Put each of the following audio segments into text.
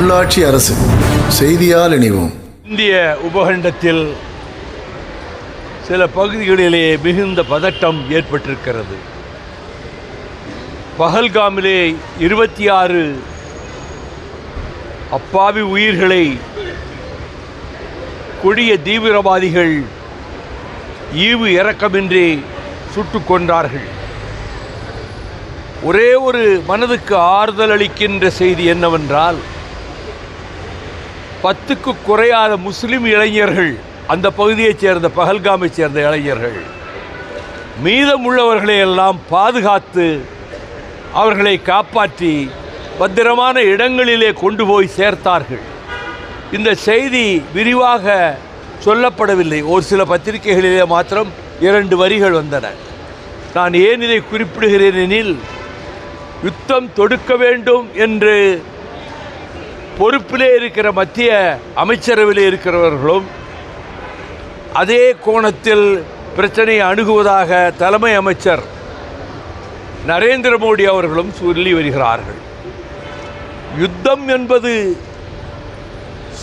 உள்ளாட்சி அரசு செய்தியால் இணைவோம். இந்திய உபகண்டத்தில் சில பகுதிகளிலே மிகுந்த பதட்டம் ஏற்பட்டிருக்கிறது. பகல்காமிலே இருபத்தி ஆறு அப்பாவி உயிர்களை கொடிய தீவிரவாதிகள் ஈவு இறக்கமின்றி சுட்டுக் கொன்றார்கள். ஒரே ஒரு மனதுக்கு ஆறுதல் அளிக்கின்ற செய்தி என்னவென்றால் பத்துக்கு குறையாத முஸ்லீம் இளைஞர்கள் அந்த பகுதியைச் சேர்ந்த பகல்காமைச் சேர்ந்த இளைஞர்கள். மீதமுள்ளவர்களை எல்லாம் பாதுகாத்து அவர்களை காப்பாற்றி பத்திரமான இடங்களிலே கொண்டு போய் சேர்த்தார்கள். இந்த செய்தி விரிவாக சொல்லப்படவில்லை. ஒரு சில பத்திரிகைகளிலே மாத்திரம் இரண்டு வரிகள் வந்தன. நான் ஏன் இதை குறிப்பிடுகிறேன் எனில் யுத்தம் தொடுக்க வேண்டும் என்று பொறுப்பிலே இருக்கிற மத்திய அமைச்சரவையில் இருக்கிறவர்களும் அதே கோணத்தில் பிரச்சனையை அணுகுவதாக தலைமை அமைச்சர் நரேந்திர மோடி அவர்களும் சொல்லி வருகிறார்கள். யுத்தம் என்பது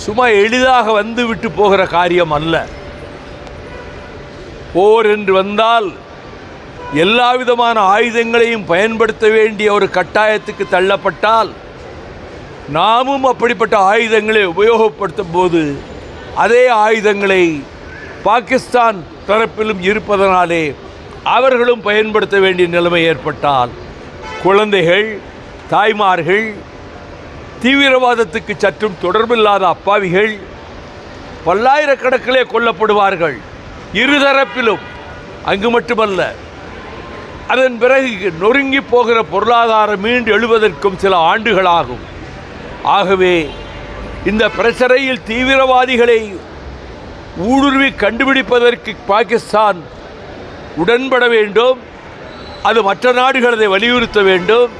சும்மா எளிதாக வந்துவிட்டு போகிற காரியம் அல்ல. போர் என்று வந்தால் எல்லா விதமான ஆயுதங்களையும் பயன்படுத்த வேண்டிய ஒரு கட்டாயத்துக்கு தள்ளப்பட்டால் நாமும் அப்படிப்பட்ட ஆயுதங்களை உபயோகப்படுத்தும் போது அதே ஆயுதங்களை பாகிஸ்தான் தரப்பிலும் இருப்பதனாலே அவர்களும் பயன்படுத்த வேண்டிய நிலைமை ஏற்பட்டால் குழந்தைகள் தாய்மார்கள் தீவிரவாதத்துக்கு சற்றும் தொடர்பில்லாத அப்பாவிகள் பல்லாயிரக்கணக்கிலே கொல்லப்படுவார்கள். இருதரப்பிலும் அங்கு மட்டுமல்ல அதன் பிறகு நொறுங்கி போகிற பொருளாதாரம் மீண்டு எழுவதற்கும் சில ஆண்டுகளாகும். ஆகவே இந்த பிரச்சனையில் தீவிரவாதிகளை ஊடுருவி கண்டுபிடிப்பதற்கு பாகிஸ்தான் உடன்பட வேண்டும். அது மற்ற நாடுகள் அதை வலியுறுத்த வேண்டும்.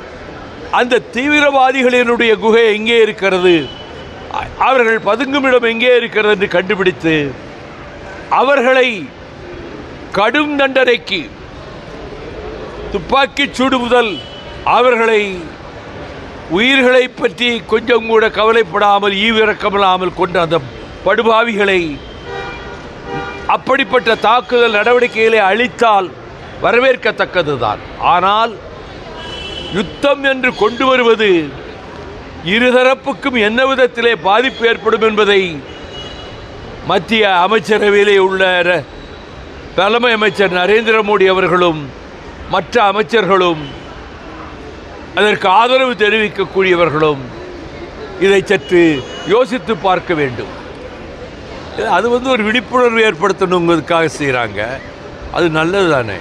அந்த தீவிரவாதிகளினுடைய குகை எங்கே இருக்கிறது? அவர்கள் பதுங்கும் இடம் எங்கே இருக்கிறது என்று கண்டுபிடித்து அவர்களை கடும் தண்டனைக்கு துப்பாக்கிச் சூடு முதல் அவர்களை உயிர்களை பற்றி கொஞ்சம் கூட கவலைப்படாமல் ஈவிரக்கமில்லாமல் கொண்ட அந்த படுபாவிகளை அப்படிப்பட்ட தாக்குதல் நடவடிக்கைகளை அளித்தால் வரவேற்கத்தக்கதுதான். ஆனால் யுத்தம் என்று கொண்டு வருவது இருதரப்புக்கும் என்ன விதத்திலே பாதிப்பு ஏற்படும் என்பதை மத்திய அமைச்சரவையிலே உள்ள தலைமை அமைச்சர் நரேந்திர மோடி அவர்களும் மற்ற அமைச்சர்களும் அதற்கு ஆதரவு தெரிவிக்கக்கூடியவர்களும் இதை சற்று யோசித்து பார்க்க வேண்டும். அது வந்து ஒரு விழிப்புணர்வு ஏற்படுத்தணுங்கிறதுக்காக செய்கிறாங்க. அது நல்லது தானே?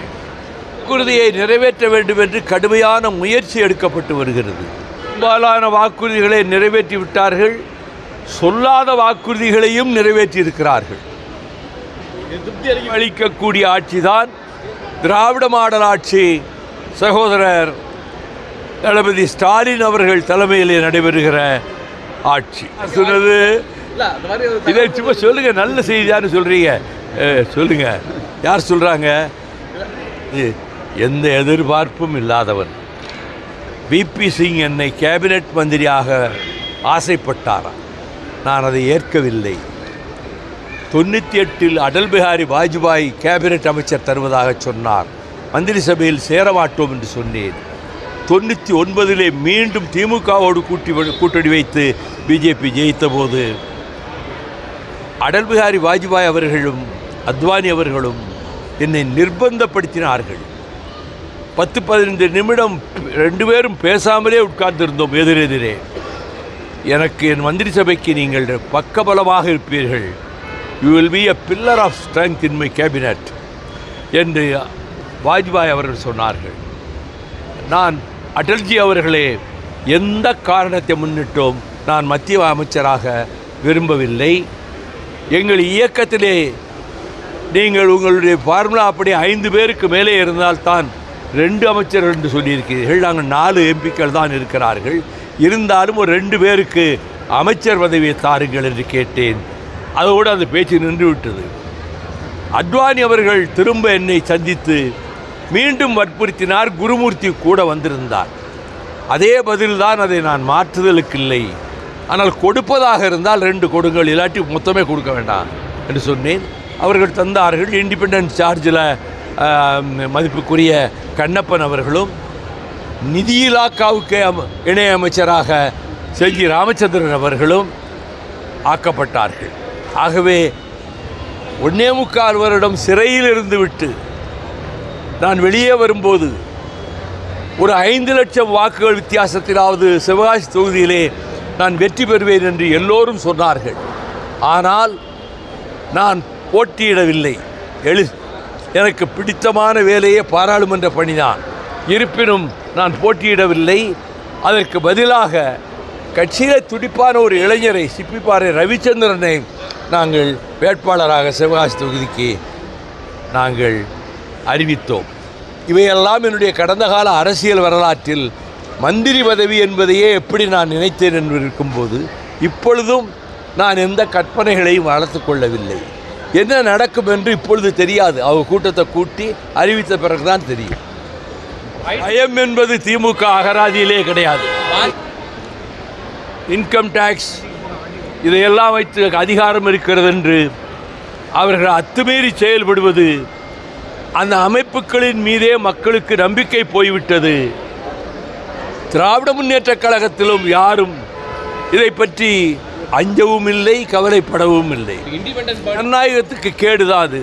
வாக்குறுதியை நிறைவேற்ற வேண்டும் என்று கடுமையான முயற்சி எடுக்கப்பட்டு வருகிறது. பெரும்பாலான வாக்குறுதிகளை நிறைவேற்றி விட்டார்கள். சொல்லாத வாக்குறுதிகளையும் நிறைவேற்றி இருக்கிறார்கள். அளிக்கக்கூடிய ஆட்சிதான் திராவிட மாடல் ஆட்சி சகோதரர் தளபதி ஸ்டாலின் அவர்கள் தலைமையிலே நடைபெறுகிற ஆட்சி. சொன்னது இதை சும்மா சொல்லுங்க நல்ல செய்தியான்னு சொல்றீங்க. சொல்லுங்க. யார் சொல்றாங்க? எந்த எதிர்பார்ப்பும் இல்லாதவன். விபி சிங் என்னை கேபினட் மந்திரியாக ஆசைப்பட்டாராம் நான் அதை ஏற்கவில்லை. தொண்ணூற்றி எட்டில் அடல் பிஹாரி வாஜ்பாய் கேபினெட் அமைச்சர் தருவதாக சொன்னார். மந்திரி சபையில் சேரமாட்டோம் என்று சொன்னேன். தொண்ணூற்றி ஒன்பதிலே மீண்டும் திமுகவோடு கூட்டி கூட்டணி வைத்து பிஜேபி ஜெயித்த போது அடல் பிஹாரி வாஜ்பாய் அவர்களும் அத்வானி அவர்களும் என்னை நிர்பந்தப்படுத்தினார்கள். பத்து பதினைந்து நிமிடம் ரெண்டு பேரும் பேசாமலே உட்கார்ந்திருந்தோம் எதிரெதிரே. எனக்கு என் மந்திரி சபைக்கு நீங்கள் பக்கபலமாக இருப்பீர்கள். You will be a pillar of strength in my cabinet என்று வாஜ்பாய் அவர்கள் சொன்னார்கள். நான் அடல்ஜி அவர்களே எந்த காரணத்தை முன்னிட்டும் நான் மத்திய அமைச்சராக விரும்பவில்லை. எங்கள் இயக்கத்திலே நீங்கள் உங்களுடைய ஃபார்முலா அப்படி ஐந்து பேருக்கு மேலே இருந்தால்தான் ரெண்டு அமைச்சர்கள் என்று சொல்லியிருக்கிறீர்கள். நாங்கள் நாலு எம்பிக்கள் தான் இருக்கிறார்கள். இருந்தாலும் ஒரு ரெண்டு பேருக்கு அமைச்சர் பதவியை தாருங்கள் என்று கேட்டேன். அதோடு அந்த பேச்சு நின்றுவிட்டது. அத்வானி அவர்கள் திரும்ப என்னை சந்தித்து மீண்டும் வற்புறுத்தினார் குருமூர்த்தி கூட வந்திருந்தார். அதே பதில்தான் அதை நான் மாற்றுதலுக்கு இல்லை ஆனால் கொடுப்பதாக இருந்தால் ரெண்டு கொடுங்கள் இல்லாட்டி மொத்தமே கொடுக்க வேண்டாம் என்று சொன்னேன். அவர்கள் தந்தார்கள் இண்டிபெண்டன்ஸ் சார்ஜில் மதிப்புக்குரிய கண்ணப்பன் அவர்களும் நிதி இலாக்காவுக்கு இணையமைச்சராக செல்வி ராமச்சந்திரன் அவர்களும் ஆக்கப்பட்டார்கள். ஆகவே ஒன்னே முக்கால் வருடம் சிறையில் இருந்து விட்டு நான் வெளியே வரும்போது ஒரு ஐந்து லட்சம் வாக்குகள் வித்தியாசத்திலாவது சிவகாசி தொகுதியிலே நான் வெற்றி பெறுவேன் என்று எல்லோரும் சொன்னார்கள். ஆனால் நான் போட்டியிடவில்லை. எழு எனக்கு பிடித்தமான வேலையே பாராளுமன்ற பணிதான் இருப்பினும் நான் போட்டியிடவில்லை. அதற்கு பதிலாக கட்சியில் துடிப்பான ஒரு இளைஞரை சிப்பிப்பாறை ரவிச்சந்திரனை நாங்கள் வேட்பாளராக சிவகாசி தொகுதிக்கு நாங்கள் அறிவித்தோம். இவையெல்லாம் என்னுடைய கடந்த கால அரசியல் வரலாற்றில் மந்திரி பதவி என்பதையே எப்படி நான் நினைத்தேன் என்று இருக்கும்போது இப்பொழுதும் நான் எந்த கற்பனைகளையும் வளர்த்து கொள்ளவில்லை. என்ன நடக்கும் என்று இப்பொழுது தெரியாது. அவங்க கூட்டத்தை கூட்டி அறிவித்த பிறகுதான் தெரியும். பயம் என்பது திமுக அகராதியிலே கிடையாது. இன்கம் டேக்ஸ் இதையெல்லாம் வைத்து அதிகாரம் இருக்கிறது என்று அவர்கள் அத்துமீறி செயல்படுவது அந்த அமைப்புகளின் மீதே மக்களுக்கு நம்பிக்கை போய்விட்டது. திராவிட முன்னேற்றக் கழகத்திலும் யாரும் இதை பற்றி அஞ்சவும் இல்லை கவலைப்படவும் இல்லை ஜனநாயகத்துக்கு கேடுதான் அது.